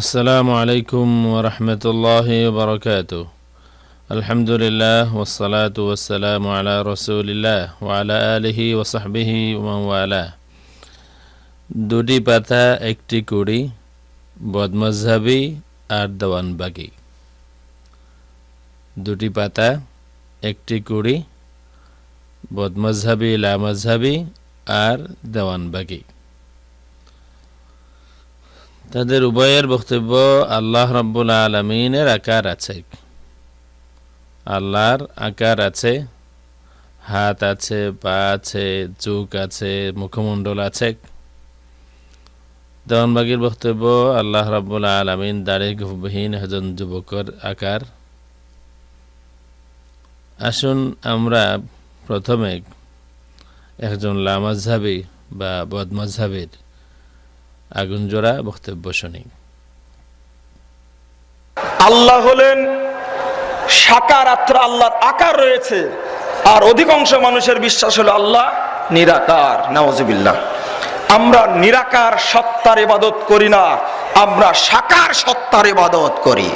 আসসালামু আলাইকুম ওরহমতুল্লাহ বরকাত আলহামদুলিল্লাহ ওসালাত ওসালাম আলা রসুলিল্লাহ ওয়ালা আলহি ওসাহবিহি ওয়ালা দুটি পাতা, একটি কুড়ি, বদমজহাবি আর দেওয়ানবাগি। দুটি পাতা, একটি কুড়ি, বদমজহাবি লামজহাবি আর দেওয়ানবাগি। তাদের উভয়ের বক্তব্য আল্লাহ রব্বুল আলমিনের আকার আছে। আল্লাহর আকার আছে, হাত আছে, পা আছে, চোখ আছে, মুখমণ্ডল আছে। দেওয়ানবাগির বক্তব্য আল্লাহ রব্বুল আলমিন দাড়ি গুহবিহীন একজন যুবকর আকার। আসুন আমরা প্রথমে একজন লামাজহাবি বা বদমজহাবির আগুন জোড়া, বক্তব্য শুনি। আল্লাহ হলেন সাকার আত্রা আল্লাহর আকার রয়েছে, আর অধিকাংশ মানুষের বিশ্বাস হলো আল্লাহ নিরাকার নওয়াজিবিল্লাহ আমরা নিরাকার সত্তার ইবাদত করি না, আমরা সাকার সত্তার ইবাদত করি।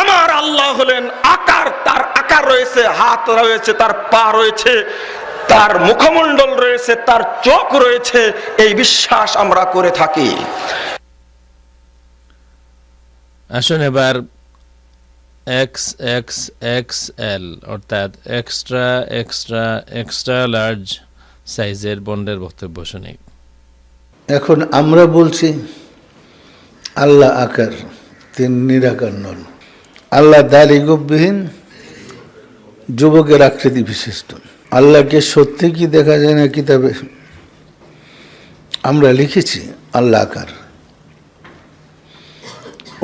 আমার আল্লাহ হলেন আকার, তার আকার রয়েছে, হাত রয়েছে, তার পা রয়েছে তার মুখমণ্ডল রয়েছে তার চোখ রয়েছে এই বিশ্বাস আমরা করে থাকি। আসুন এবার এক্স এক্স এক্স এল অর্থাৎ এক্সট্রা এক্সট্রা এক্সট্রা লার্জ সাইজের বন্ডের বক্তব্য শুনি। এখন আমরা বলছি আল্লাহ আকার তিনি নিরাকার নন। আল্লাহ দাড়ি গভীহীন যুবকের আকৃতি বিশিষ্ট। আল্লাহকে সত্যি কি দেখা যায় না কিতাবে? আমরা লিখেছি, আল্লাহ আকার।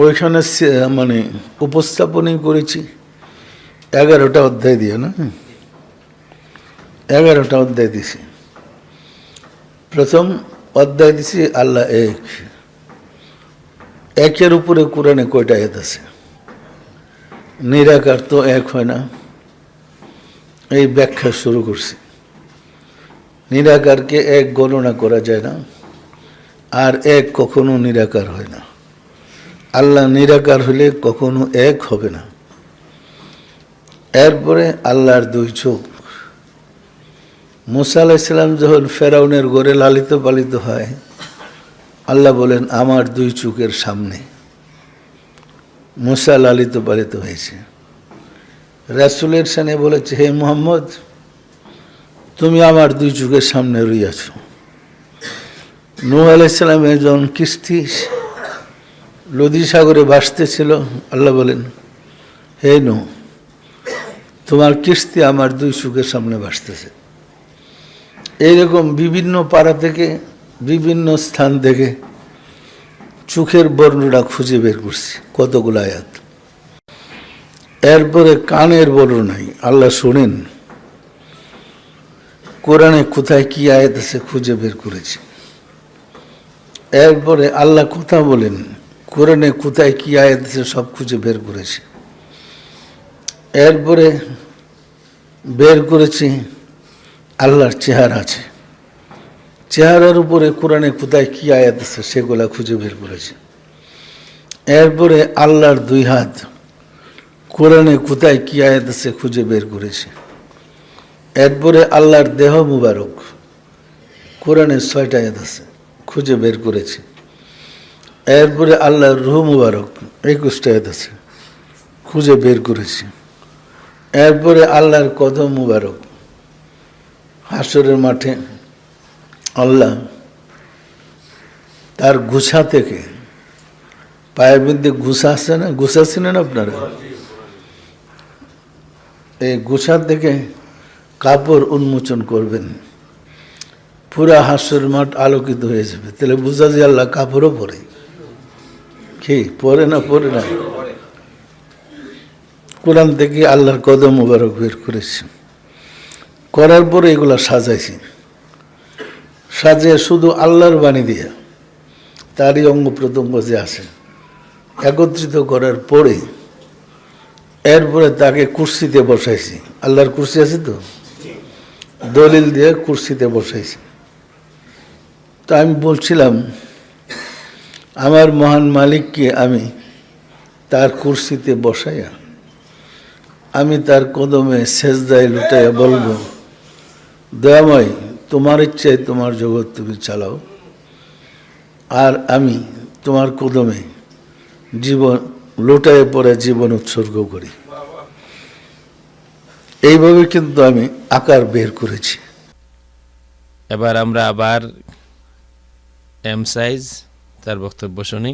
ওইখানে মানে উপস্থাপনই করেছি। এগারোটা অধ্যায় দিয়ে, না? এগারোটা অধ্যায় দিছি। প্রথম অধ্যায় দিছি, আল্লাহ এক। একের উপরে কোরআনে কয়টা আয়াত আছে? নিরাকার তো এক হয় না। এই ব্যাখ্যা শুরু করছি। নিরাকারকে এক গণনা করা যায় না, আর এক কখনো নিরাকার হয় না। আল্লাহ নিরাকার হলে কখনো এক হবে না। এরপরে আল্লাহর দুই চোখ। মুসা আলাইসাল্লাম যখন ফেরাউনের গড়ে লালিত পালিত হয়, আল্লাহ বলেন, আমার দুই চোখের সামনে মুসা লালিত পালিত হয়েছে। রাসুলের সানে বলেছে, হে মোহাম্মদ, তুমি আমার দুই চোখের সামনে রইয়াছ নূহ আলাইসাল্লামের যখন কিস্তি নদী সাগরে ভাসতেছিল, আল্লাহ বলেন, হে নু তোমার কিস্তি আমার দুই চোখের সামনে ভাসতেছে। এইরকম বিভিন্ন পাড়া থেকে, বিভিন্ন স্থান থেকে চোখের বর্ণনা খুঁজে বের করছি কতগুলো আয়াত। এরপরে কানের নাই। আল্লাহ শোনেন, কোরআনে কোথায় কি আয়াত আছে খুঁজে বের করেছি। এরপরে আল্লাহ কথা বলেন, কোরআনে কোথায় কি আয়াত আছে সব খুঁজে বের করেছি। এরপরে বের করেছি, আল্লাহর চেহারা আছে। চেহারার উপরে কোরআনে কোথায় কি আয়াত আছে সেগুলা খুঁজে বের করেছে। এরপরে আল্লাহর দুই হাত কোরআনে কোথায় কি আয়াত আছে খুঁজে বের করেছে। এরপরে আল্লাহর দেহ মুবারক। কোরআনে ছয়টা আয়াত আছে, খুঁজে বের করেছে। এরপরে আল্লাহর রুহ মুবারক, একুশটা আয়াত আছে, খুঁজে বের করেছে। এরপরে আল্লাহর কদম মুবারক। হাসরের মাঠে আল্লাহ তার গুছা থেকে পায়ের মধ্যে গুছা আছে না, গুছা ছিলেন আপনারা? এই গুছা থেকে কাপড় উন্মোচন করবেন। পুরা হাস্যের মাঠ আলোকিত হয়ে যাবে। তাহলে বুঝা যায় আল্লাহ কাপড়ও পরে। কি? পরে না পরে না? কোরআন থেকে আল্লাহর কদম মুবারক বের করেছি। করার পরে এগুলা সাজাইছি। সাজিয়ে শুধু আল্লাহর বাণী দিয়া তারই অঙ্গ প্রত্যঙ্গ যে আছে, একত্রিত করার পরে এরপরে তাকে কুর্সিতে বসাইছি। আল্লাহর কুর্সি আছে তো? দলিল দিয়ে কুর্সিতে বসাইছি। তো আমি বলছিলাম, আমার মহান মালিককে আমি তার কুর্সিতে বসাইয়া, আমি তার কদমে সেজদায় লুটাইয়া বলব, দয়াময়, তোমার ইচ্ছায় তোমার জগৎ তুমি চালাও, আর আমি তোমার কদমে জীবন লোটায় পরে জীবন উৎসর্গ করি। এইভাবে কিন্তু আমি আকার বের করেছি। এবার আমরা আবার এম সাইজ তার বক্তব্য শুনি।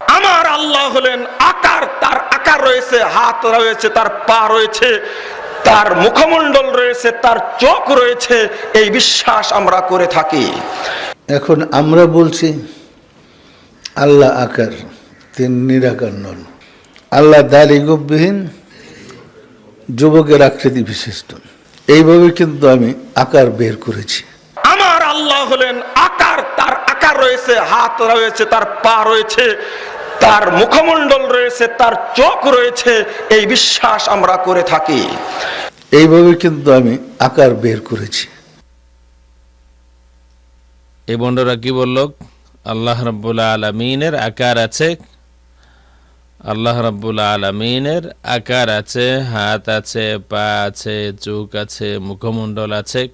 আমার আল্লাহ হলেন আকার তার আকার রয়েছে হাত রয়েছে তার পা রয়েছে তার মুখমণ্ডল রয়েছে তার চোখ রয়েছে এই বিশ্বাস আমরা করে থাকি। এখন আমরা বলছি আল্লাহ আকার। তিনি নিরাকার নন। আল্লাহ দাড়ি গোপবিহীন যুবকের আকৃতি বিশিষ্ট। এইভাবে কিন্তু আমি আকার বের করেছি। আমার আল্লাহ হলেন আকার তার আকার রয়েছে হাত রয়েছে তার পা রয়েছে তার মুখমণ্ডল রয়েছে তার চোখ রয়েছে এই বিশ্বাস আমরা করে থাকি। এইভাবে কিন্তু আমি আকার বের করেছি। এই বন্ডরা কি বলল? আল্লাহ রব্বুল আলমিনের আকার আছে আল্লাহ রব্বুল আলমিনের আকার আছে, হাত আছে, পা আছে, চোখ আছে, মুখমণ্ডল আছে।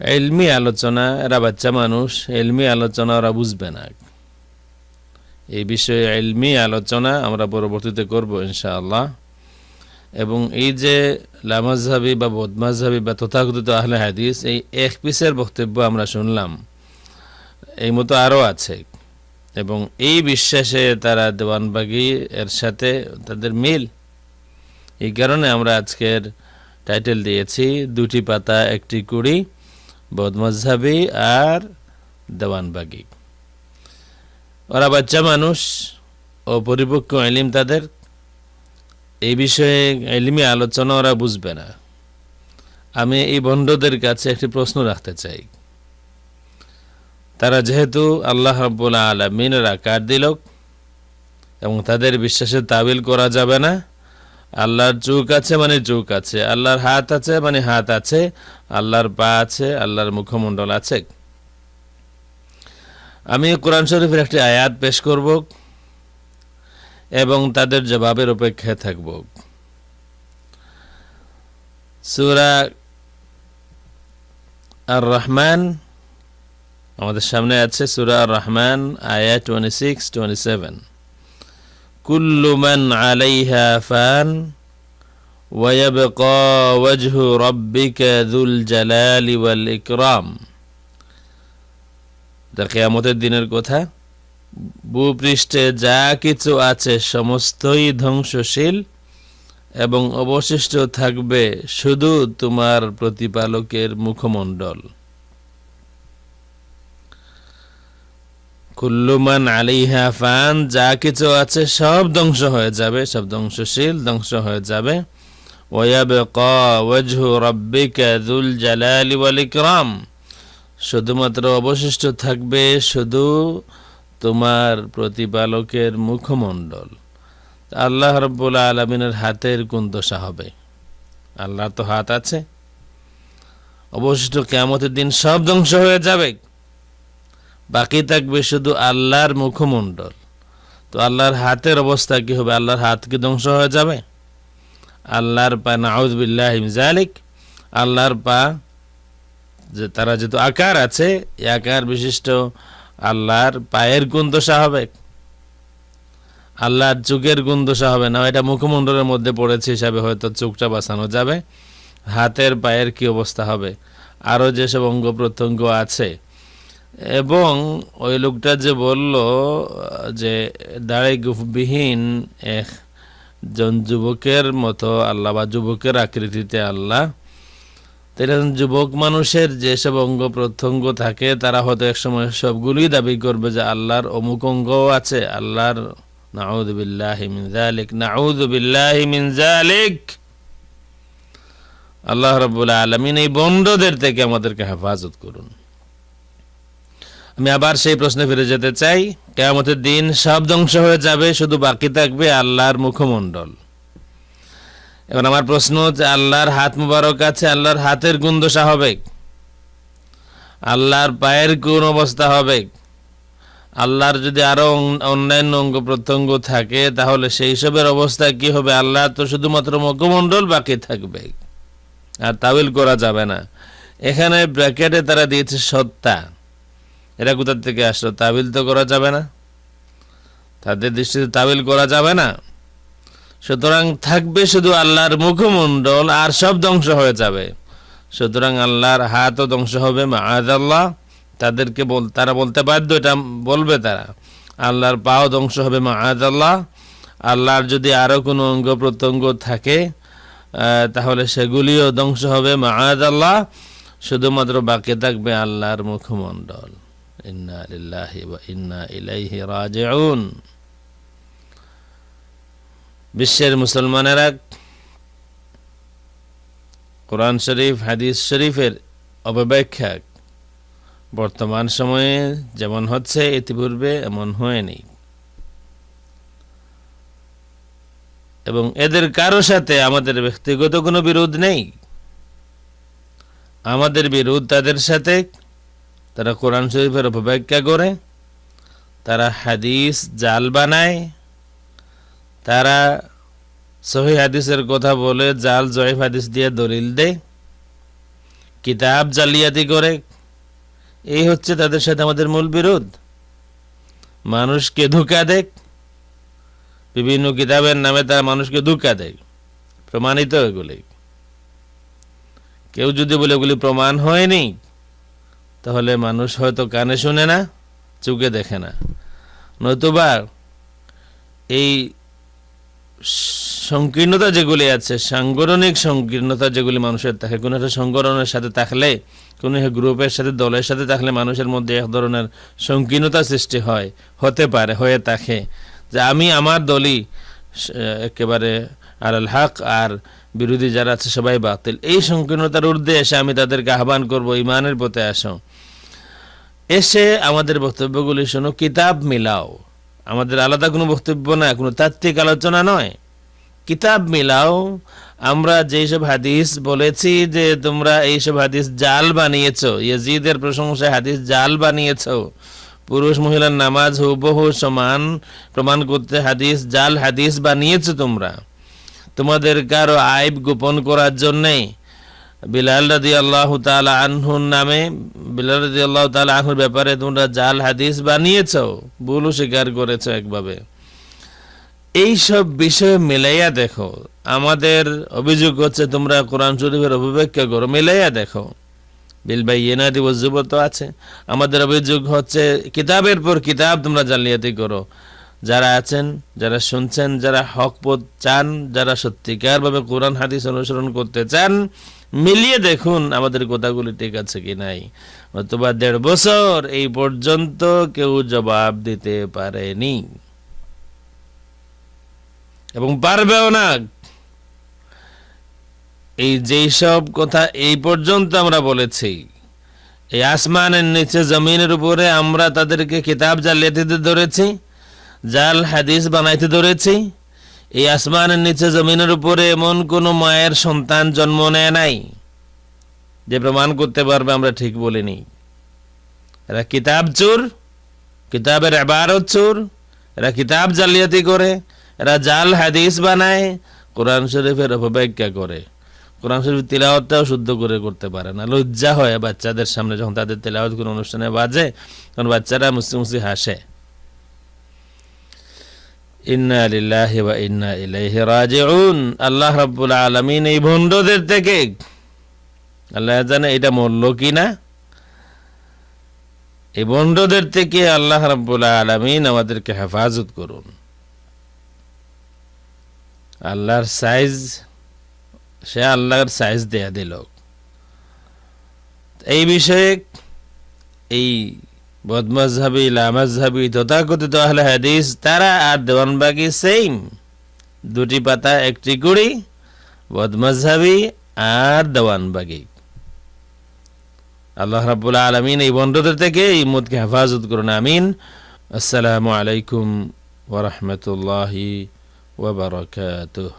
এলমি আলোচনা, এরা বাচ্চা মানুষ, এলমি আলোচনা ওরা বুঝবে না। এই বিষয়ে এলমি আলোচনা আমরা পরবর্তীতে করব ইনশাআল্লাহ। এবং এই যে লামাজহাবি বা বদমাজহাবি বা তথাকথিত আহলে হাদিস, এই এক পিসের বক্তব্য আমরা শুনলাম। এই মতো আরও আছে। এবং এই বিশ্বাসে তারা দেওয়ানবাগি এর সাথে তাদের মিল। এই কারণে আমরা আজকের টাইটেল দিয়েছি, দুটি পাতা, একটি কুড়ি, বদমজহাবি আর দেওয়ানবাগি। ওরা বাচ্চা মানুষ ও পরিপক্ক এলিম তাদের। এই বিষয়ে এলিমি আলোচনা ওরা বুঝবে না। আমি এই বন্ধদের কাছে একটি প্রশ্ন রাখতে চাই। তারা যেহেতু আল্লাহ রব্বুল আলমিনের আকার দিল এবং তাদের বিশ্বাসের তাবিল করা যাবে না, আল্লাহর চোখ আছে মানে চোখ আছে, আল্লাহর হাত আছে মানে হাত আছে, আল্লাহর পা আছে, আল্লাহর মুখমণ্ডল আছে। আমি কোরআন শরীফের একটি আয়াত পেশ করব এবং তাদের জবাবের অপেক্ষায় থাকব। সুরা আর রহমান আমাদের সামনে আছে সুরা আর রহমান আয়া টোয়েন্টি সিক্স টোয়েন্টি সেভেন কুল্লু মান আলাইহা ফান ويبقى وجه ربك ذو الجلال والإكرام এটা কেয়ামতের দিনের কথা ভূপৃষ্ঠে যা কিছু আছে সমস্তই ধ্বংসশীল এবং অবশিষ্ট থাকবে শুধু তোমার প্রতিপালকের মুখমণ্ডল কুল্লুমান আলিহা ফান, যা কিছু আছে সব ধ্বংস হয়ে যাবে, সব ধ্বংসশীল ধ্বংস হয়ে যাবে। জালালি শুধুমাত্র অবশিষ্ট থাকবে শুধু তোমার প্রতিপালকের মুখমণ্ডল। আল্লাহ রব্বুল আলমিনের হাতের কোন দশা হবে? আল্লাহ তো হাত আছে। অবশিষ্ট কেমতের দিন সব ধ্বংস হয়ে যাবে। বাকি থাকবে শুধু আল্লাহর মুখমণ্ডল। তো আল্লাহর হাতের অবস্থা কি হবে? আল্লাহর হাত কি ধ্বংস হয়ে যাবে? আল্লাহর পা নাউজবিল্লাহ জালিক আল্লাহর পা যে, তারা যেহেতু আকার আছে, এই আকার বিশিষ্ট আল্লাহর পায়ের গুণ দশা হবে। আল্লাহর চোখের গুণ দশা হবে না। এটা মুখমণ্ডলের মধ্যে পড়েছে হিসাবে হয়তো চোখটা বাঁচানো যাবে। হাতের পায়ের কি অবস্থা হবে? আরও যেসব অঙ্গ প্রত্যঙ্গ আছে এবং ওই লোকটা যে বলল, যে দাড়ি গুফবিহীন এক জন যুবকের মতো আল্লাহ বা যুবকের আকৃতিতে আল্লাহ। তাহলে যুবক মানুষের যেসব অঙ্গ প্রত্যঙ্গ থাকে, তারা হয়তো একসময় সবগুলোই দাবি করবে যে আল্লাহর অমুক অঙ্গও আছে। আল্লাহর আল্লাহ রব্বুল আলমিন এই বন্ডদের থেকে আমাদেরকে হেফাজত করুন। আমি আবার সেই প্রশ্নে ফিরে যেতে চাই। কেয়ামতের দিন সব ধ্বংস হয়ে যাবে, শুধু বাকি থাকবে আল্লাহর মুখমণ্ডল। এবার আমার প্রশ্ন হচ্ছে আল্লাহর হাত মুবারক আছে, আল্লাহর হাতের গুণ দশা হবে আল্লাহর পায়ের কোন অবস্থা হবে? আল্লাহর যদি আরও অন- অন্যান্য অঙ্গ প্রত্যঙ্গ থাকে, তাহলে সেই সবের অবস্থা কি হবে? আল্লাহ তো শুধুমাত্র মুখমণ্ডল বাকি থাকবে। আর তাবিল করা যাবে না। এখানে ব্র্যাকেটে তারা দিয়েছে সত্তা। এরা কোথার থেকে আসলো? তাবিল তো করা যাবে না। তাদের দৃষ্টিতে তাবিল করা যাবে না। সুতরাং থাকবে শুধু আল্লাহর মুখমণ্ডল আর সব ধ্বংস হয়ে যাবে। সুতরাং আল্লাহর হাতও ধ্বংস হবে মাআদ আল্লাহ তাদেরকে বল, তারা বলতে বাধ্য, এটা বলবে তারা। আল্লাহর পাও ধ্বংস হবে মাআদ আল্লাহ আল্লাহর যদি আরও কোনো অঙ্গ প্রত্যঙ্গ থাকে তাহলে সেগুলিও ধ্বংস হবে মাআদ আল্লাহ শুধুমাত্র বাকি থাকবে আল্লাহর মুখমণ্ডল। বিশ্বের মুসলমানেরা কোরআন শরীফ, হাদিস শরীফের অপব্যাখ্যা বর্তমান সময়ে যেমন হচ্ছে, ইতিপূর্বে এমন হয়নি। এবং এদের কারও সাথে আমাদের ব্যক্তিগত কোনো বিরোধ নেই। আমাদের বিরোধ তাদের সাথে তারা কোরআন শরীফের অপব্যাখ্যা করে, তারা হাদিস জাল বানায়, তারা সহি হাদিসের কথা বলে জাল, জয়েফ হাদিস দিয়ে দলিল দেয়, কিতাব জালিয়াতি করে। এই হচ্ছে তাদের সাথে আমাদের মূল বিরোধ। মানুষকে ধোকা দেয় বিভিন্ন কিতাবের নামে তারা মানুষকে ধোকা দেয়, প্রমাণিত এগুলি। কেউ যদি বলে এগুলি প্রমাণ হয়নি তাহলে মানুষ হয়তো কানে শুনে না, চোখে দেখে না। নতুবা এই সংকীর্ণতা যেগুলি আছে, সাংগঠনিক সংকীর্ণতা যেগুলি মানুষের থাকে, কোনো একটা সংগঠনের সাথে থাকলে, কোনো গ্রুপের সাথে, দলের সাথে থাকলে মানুষের মধ্যে এক ধরনের সংকীর্ণতা সৃষ্টি হয়, হতে পারে, হয়ে থাকে। যে আমি, আমার দলই, একেবারে আর আল হক আর বিরোধী যারা আছে সবাই বাতিল। এই সংকীর্ণতার ঊর্ধ্বে এসে আমি তাদেরকে আহ্বান করব ইমানের পথে আসো। এসে আমাদের বক্তব্যগুলি শোনো, কিতাব মিলাও। আমাদের আলাদা কোনো বক্তব্য না, কোনো তাত্ত্বিক আলোচনা নয়। কিতাব মিলাও। আমরা যেসব হাদিস বলেছি যে তোমরা এইসব হাদিস জাল বানিয়েছো, ইয়াজিদের প্রশংসায় হাদিস জাল বানিয়েছ। পুরুষ মহিলার নামাজ হুবহু সমান, প্রমাণ করতে হাদিস, জাল হাদিস বানিয়েছ তোমরা। তোমাদের কারও আইব গোপন করার জন্যে বিলাল রাদি আল্লাহ তালা আনহুর নামে, বিলাল রাদি আল্লাহ তালা আনহুর ব্যাপারে তোমরা জাল হাদিস বানিয়েছ ভুলও স্বীকার করেছ একভাবে। এই সব বিষয় মিলাইয়া দেখো। আমাদের অভিযোগ হচ্ছে তোমরা কোরআন শরীফের অভিব্যাখ্যা করো, মিলাইয়া দেখো। বিল ভাই এনাদি তো আছে। আমাদের অভিযোগ হচ্ছে, কিতাবের পর কিতাব তোমরা জালিয়াতি করো। যারা আছেন, যারা শুনছেন, যারা হক পথ চান, যারা সত্যিকারভাবে কোরআন, হাদিস অনুসরণ করতে চান, মিলিয়ে দেখুন আমাদের কথাগুলি ঠিক আছে কি নাই। অথবা দেড় বছর এই পর্যন্ত কেউ জবাব দিতে পারেনি। এবং পারবেও না। এই যেই সব কথা এই পর্যন্ত আমরা বলেছি, এই আসমানের নিচে জমিনের উপরে আমরা তাদেরকে কিতাব জালিয়াতিতে ধরেছি জাল হাদিস বানাইতে ধরেছি, এই আসমানের নিচে জমিনের উপরে এমন কোন মায়ের সন্তান জন্ম নেয় নাই। যে প্রমাণ করতে পারবে আমরা ঠিক বলিনি। এরা কিতাব চোর, কিতাবের এবারত চোর, এরা কিতাব জালিয়াতি করে, এরা জাল হাদিস বানায়, কোরআন শরীফের অপব্যাখ্যা করে। কোরআন শরীফ তিলাওয়াতটাও শুদ্ধ করে করতে পারে না। লজ্জা হয় বাচ্চাদের সামনে যখন তাদের তেলাওয়াত কোনো অনুষ্ঠানে বাজে, তখন বাচ্চারা মুসি মুসি হাসে। ইন্না লিল্লাহি ওয়া ইন্না ইলাইহি রাজিউন। আল্লাহ রাব্বুল আলামিন এই থেকে আল্লাহ জানে এটা মরল কি না এই ভণ্ডদের থেকে আল্লাহ রাব্বুল আলামিন আমাদেরকে হেফাজত করুন। আল্লাহর সাইজ, সে আল্লাহর সাইজ দেয়া দিল। এই বিষয়ে এই বদমজহাবি লামজহাবি তথাকথিত আহলে হাদিস, তারা আর দেওয়ানবাগি সেম দুটি পাতা, একটি কুড়ি বদমজহাবি আর দেওয়ানবাগি। আল্লাহ রাব্বুল আলমিন এই বন্ধুদের থেকে এই মুদকে হেফাজত করুন, আমিন। আসসালামু আলাইকুম ওরহমতুল্লাহি ওবরকাতুহ